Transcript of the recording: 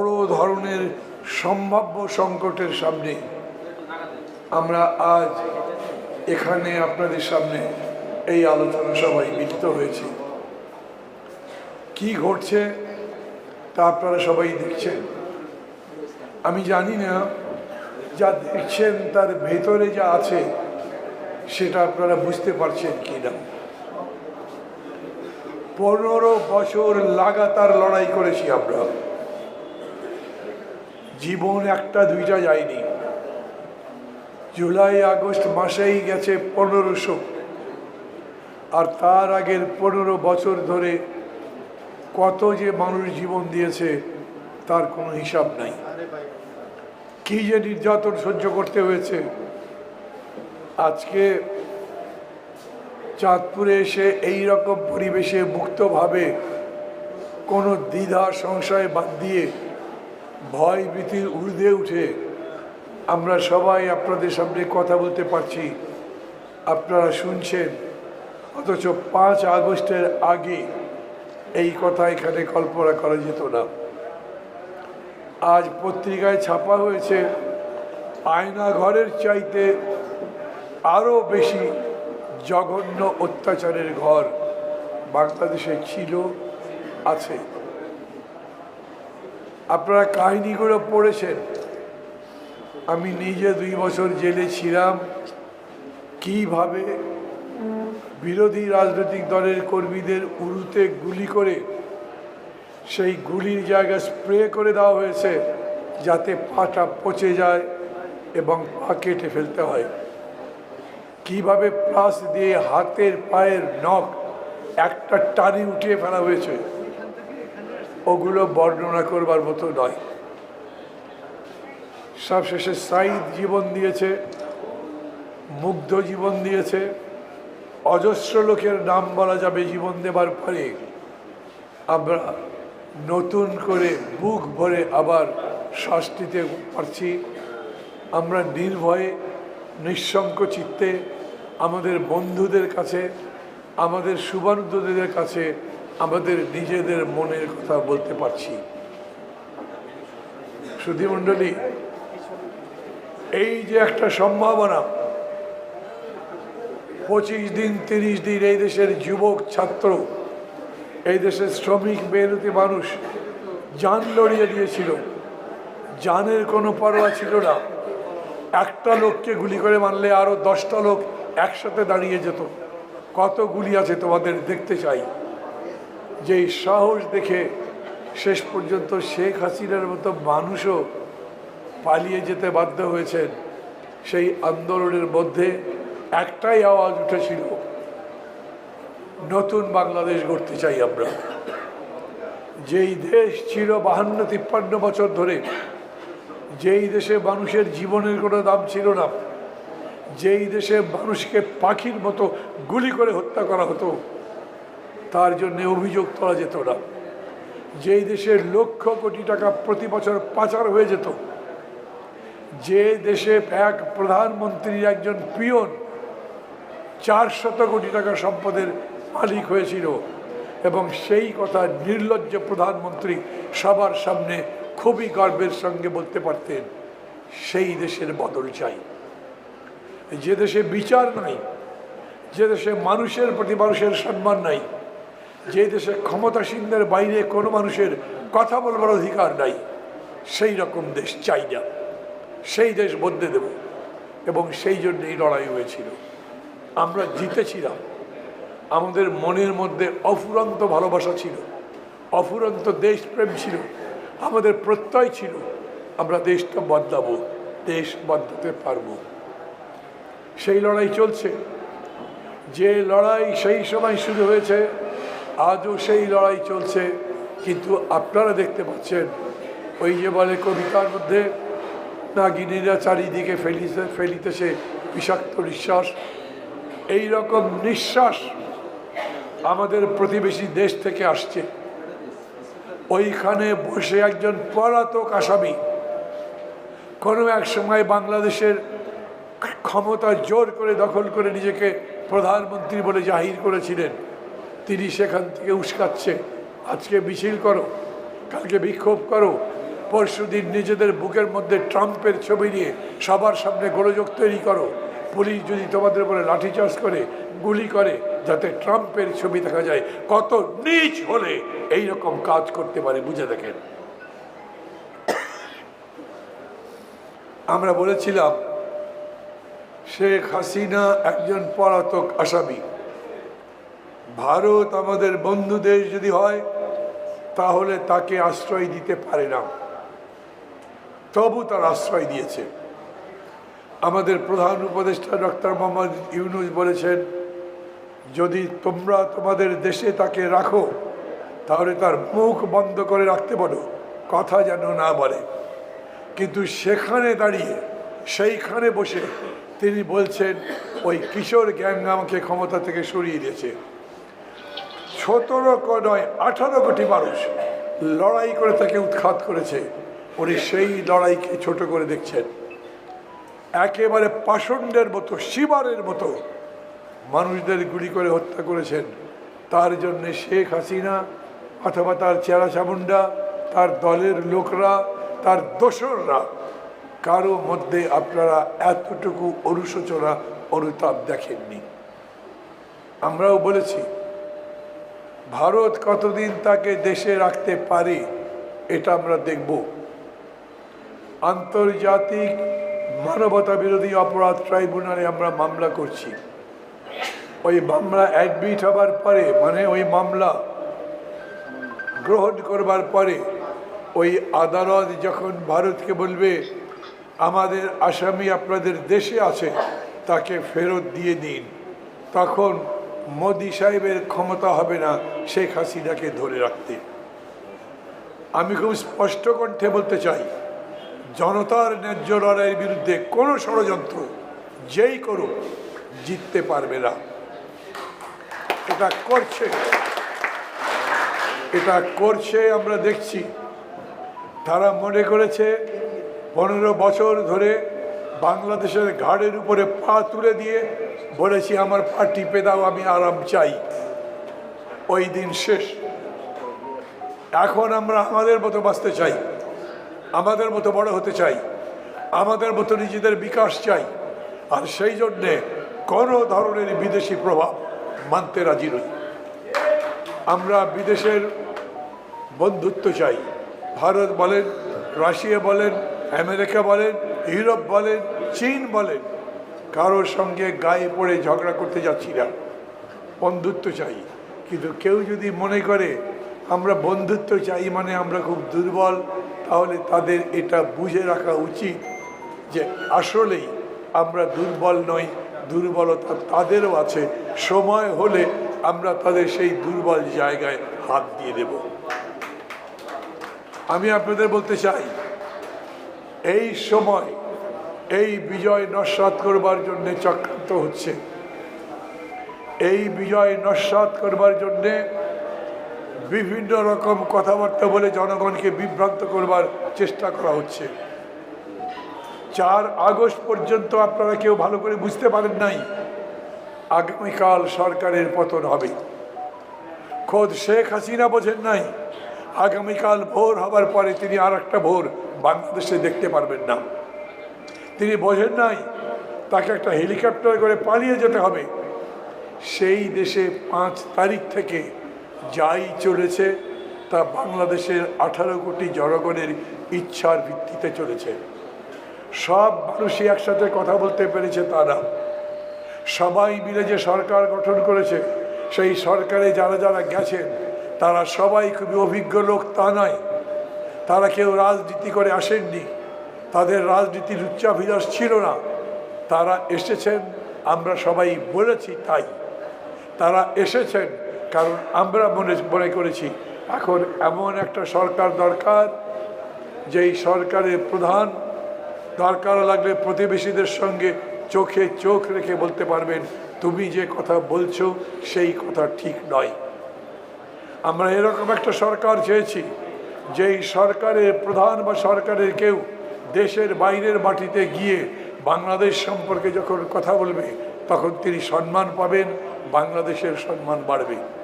বড় ধরনের সম্ভাব্য সংকটের সামনে আমরা আজ এখানে আপনাদের সামনে এই আলোচনা সভায় মিলিত হয়েছি। কি ঘটছে তা আপনারা সবাই দেখছেন। আমি জানি না, যা দেখছেন তার ভেতরে যা আছে, সেটা আপনারা বুঝতে পারছেন কি না পনেরো বছর লাগাতার লড়াই করেছি আমরা। জীবন একটা, দুইটা যায়নি। জুলাই, আগস্ট মাসেই গেছে পনেরোশো। আর তার আগের পনেরো বছর ধরে কত যে মানুষ জীবন দিয়েছে, তার কোনো হিসাব নাই। কি যে নির্যাতন সহ্য করতে হয়েছে। আজকে চাঁদপুরে এসে এই রকম পরিবেশে মুক্তভাবে কোনো দ্বিধা, সংশয় বাদ দিয়ে ভয় ভীতির ঊর্ধ্বে উঠে আমরা সবাই আপনাদের সামনে কথা বলতে পারছি। আপনারা শুনছেন, অথচ পাঁচ আগস্টের আগে এই কথা এখানে কল্পনা করা যেত না। আজ পত্রিকায় ছাপা হয়েছে, আয়না ঘরের চাইতে আরও বেশি জঘন্য অত্যাচারের ঘর বাংলাদেশে ছিল, আছে। আপনারা কাহিনীগুলো পড়েছেন। আমি নিজে দুই বছর জেলে ছিলাম। কীভাবে বিরোধী রাজনৈতিক দলের কর্মীদের উরুতে গুলি করে সেই গুলির জায়গায় স্প্রে করে দেওয়া হয়েছে যাতে পাটা পচে যায় এবং পা কেটে ফেলতে হয়। কীভাবে প্লাস দিয়ে হাতের পায়ের নখ একটা টানি উঠিয়ে ফেলা হয়েছে। ওগুলো বর্ণনা করবার মতো নয়। সবশেষে সাইদ জীবন দিয়েছে, মুগ্ধ জীবন দিয়েছে, অজস্র লোকের নাম বলা যাবে জীবন দেবার পরে। আমরা নতুন করে বুক ভরে আবার শ্বাস পারছি। আমরা নির্ভয়ে, নিঃসঙ্ক চিত্তে আমাদের বন্ধুদের কাছে, আমাদের শুভানুদ্দদের কাছে আমাদের নিজেদের মনের কথা বলতে পারছি। সুধীমণ্ডলী এই যে একটা সম্ভাবনা, পঁচিশ দিন, তিরিশ দিন এই দেশের যুবক, ছাত্র, এই দেশের শ্রমিক, মেহনতি মানুষ যান লড়িয়ে দিয়েছিল। যানের কোনো পরোয়া ছিল না। একটা লোককে গুলি করে মানলে আরও দশটা লোক একসাথে দাঁড়িয়ে যেত। কত গুলি আছে তোমাদের দেখতে চাই। যেই সাহস দেখে শেষ পর্যন্ত শেখ হাসিনার মতো মানুষও পালিয়ে যেতে বাধ্য হয়েছেন, সেই আন্দোলনের মধ্যে একটাই আওয়াজ উঠেছিল, নতুন বাংলাদেশ গড়তে চাই আমরা। যেই দেশ ছিল বাহান্ন তিপ্পান্ন বছর ধরে, যেই দেশে মানুষের জীবনের কোনো দাম ছিল না, যেই দেশে মানুষকে পাখির মতো গুলি করে হত্যা করা হতো তার জন্য অভিযোগ তোলা যেত না। যেই দেশে লক্ষ কোটি টাকা প্রতি বছর পাচার হয়ে যেত, যে দেশে এক প্রধানমন্ত্রীর একজন পিয়ন চারশত কোটি টাকা সম্পদের মালিক হয়েছিল এবং সেই কথা নির্লজ্জ প্রধানমন্ত্রী সবার সামনে খুবই গর্বের সঙ্গে বলতে পারতেন, সেই দেশের বদল চাই। যে দেশে বিচার নাই, যে দেশে মানুষের প্রতি মানুষের সম্মান নাই যে দেশে ক্ষমতাসীনদের বাইরে কোনো মানুষের কথা বলবার অধিকার নাই, সেই রকম দেশ চাই না। সেই দেশ বদলে দেব। এবং সেই জন্যই লড়াই হয়েছিল। আমরা জিতেছিলাম। আমাদের মনের মধ্যে অফুরন্ত ভালোবাসা ছিল। অফুরন্ত দেশপ্রেম ছিল। আমাদের প্রত্যয় ছিল। আমরা দেশটা বদলাবো, দেশ বদলাতে পারব। সেই লড়াই চলছে। যে লড়াই সেই সময় শুরু হয়েছে আজও সেই লড়াই চলছে, কিন্তু আপনারা দেখতে পাচ্ছেন, ওই যে বলে কবিতার মধ্যে, নাগিনীরা চারিদিকে ফেলিতে ফেলিতেছে বিষাক্ত নিঃশ্বাস। এই রকম নিঃশ্বাস আমাদের প্রতিবেশী দেশ থেকে আসছে। ওইখানে বসে একজন পলাতক আসামি। কোনো এক সময় বাংলাদেশের ক্ষমতা জোর করে দখল করে নিজেকে প্রধানমন্ত্রী বলে জাহির করেছিলেন। তিনি সেখান থেকে উস্কাচ্ছে। আজকে মিছিল করো, কালকে বিক্ষোভ করো। পরশুদিন নিজেদের বুকের মধ্যে ট্রাম্পের ছবি নিয়ে সবার সামনে গোলযোগ তৈরি করো। পুলিশ যদি তোমাদের উপরে লাঠিচার্জ করে, গুলি করে, যাতে ট্রাম্পের ছবি দেখা যায়, কত নিচ হলে এই রকম কাজ করতে পারে, বুঝে দেখেন। আমরা বলেছিলাম, শেখ হাসিনা একজন পলাতক আসামি। ভারত আমাদের বন্ধু দেশ যদি হয়, তাহলে তাকে আশ্রয় দিতে পারে না। তবু তার আশ্রয় দিয়েছে। আমাদের প্রধান উপদেষ্টা ডক্টর মোহাম্মদ ইউনুস বলেছেন, যদি তোমরা তোমাদের দেশে তাকে রাখো, তাহলে তার মুখ বন্ধ করে রাখতে পারো, কথা যেন না বলে। কিন্তু সেখানে দাঁড়িয়ে, সেইখানে বসে তিনি বলছেন, ওই কিশোর গ্যাং আমাকে ক্ষমতা থেকে সরিয়ে দিয়েছে। সতেরো নয় আঠারো কোটি মানুষ লড়াই করে তাকে উৎখাত করেছে। উনি সেই লড়াইকে ছোট করে দেখছেন। একেবারে পাষণ্ডের মতো, শিবারের মতো মানুষদের গুলি করে হত্যা করেছেন। তার জন্য শেখ হাসিনা অথবা তার চেরা চামুন্ডা তার দলের লোকরা, তার দোসররা, কারও মধ্যে আপনারা এতটুকু অনুশোচনা, অনুতাপ দেখেননি। আমরাও বলেছি ভারত কতদিন তাকে দেশে রাখতে পারে, এটা আমরা দেখব। আন্তর্জাতিক মানবতা বিরোধী অপরাধ ট্রাইব্যুনালে আমরা মামলা করছি। ওই মামলা অ্যাডমিট হবার পরে মানে ওই মামলা গ্রহণ করবার পরে, ওই আদালত যখন ভারতকে বলবে, আমাদের আসামি আপনাদের দেশে আছে, তাকে ফেরত দিয়ে দিন। তখন মোদি সাহেবের ক্ষমতা হবে না শেখ হাসিনাকে ধরে রাখতে। আমি খুব স্পষ্ট কণ্ঠে বলতে চাই, জনতার ন্যায্য লড়াইয়ের বিরুদ্ধে কোনো ষড়যন্ত্র যেই করুক, জিততে পারবে না। এটা করছে। এটা করছে, আমরা দেখছি। তারা মনে করেছে, পনেরো বছর ধরে বাংলাদেশের ঘাড়ের উপরে পা তুলে দিয়ে বলেছি, আমার পা টিপে দাও, আমি আরাম চাই। ওই দিন শেষ। এখন আমরা আমাদের মতো বাঁচতে চাই, আমাদের মতো বড় হতে চাই, আমাদের মতো নিজেদের বিকাশ চাই। আর সেই জন্যে কোনো ধরনের বিদেশি প্রভাব মানতে রাজি নই। আমরা বিদেশের বন্ধুত্ব চাই। ভারত বলেন, রাশিয়া বলেন, আমেরিকা বলেন ইউরোপ বলেন, চীন বলেন, কারোর সঙ্গে গায়ে পড়ে ঝগড়া করতে যাচ্ছি না। বন্ধুত্ব চাই। কিন্তু কেউ যদি মনে করে, আমরা বন্ধুত্ব চাই মানে আমরা খুব দুর্বল, তাহলে তাদের এটা বুঝে রাখা উচিত যে আসলেই আমরা দুর্বল নই, দুর্বলতা তাদেরও আছে। সময় হলে আমরা তাদের সেই দুর্বল জায়গায় হাত দিয়ে দেব। আমি আপনাদের বলতে চাই, এই সময় এই বিজয় নস্বাত করবার জন্য চক্রান্ত হচ্ছে। এই বিজয় নস্বাত করবার জন্যে বিভিন্ন রকম কথাবার্তা বলে জনগণকে বিভ্রান্ত করবার চেষ্টা করা হচ্ছে। চার আগস্ট পর্যন্ত আপনারা কেউ ভালো করে বুঝতে পারেন নাই আগামীকাল সরকারের পতন হবে। খোদ শেখ হাসিনা বোঝেন নাই, আগামীকাল ভোর হবার পরে তিনি আর একটা ভোর বাংলাদেশে দেখতে পারবেন না। তিনি বোঝেন নাই, তাকে একটা হেলিকপ্টার করে পালিয়ে যেতে হবে। সেই দেশে পাঁচ তারিখ থেকে যাই চলেছে, তা বাংলাদেশের আঠারো কোটি জনগণের ইচ্ছার ভিত্তিতে চলেছে। সব মানুষই একসাথে কথা বলতে পেরেছে তারা। সবাই মিলে যে সরকার গঠন করেছে, সেই সরকারে যারা যারা গেছেন, তারা সবাই খুবই অভিজ্ঞ লোক তা নয়। তারা কেউ রাজনীতি করে আসেননি। তাদের রাজনীতির উচ্চাভিলাষ ছিল না। তারা এসেছেন, আমরা সবাই বলেছি তাই। তারা এসেছেন কারণ আমরা মনে মনে করেছি, এখন এমন একটা সরকার দরকার, যেই সরকারের প্রধান দরকার লাগলে প্রতিবেশীদের সঙ্গে চোখে চোখ রেখে বলতে পারবেন, তুমি যে কথা বলছো, সেই কথা ঠিক নয়। আমরা এরকম একটা সরকার চেয়েছি, যেই সরকারের প্রধান বা সরকারের কেউ দেশের বাইরের মাটিতে গিয়ে বাংলাদেশ সম্পর্কে যখন কথা বলবে, তখন তিনি সম্মান পাবেন, বাংলাদেশের সম্মান বাড়বে।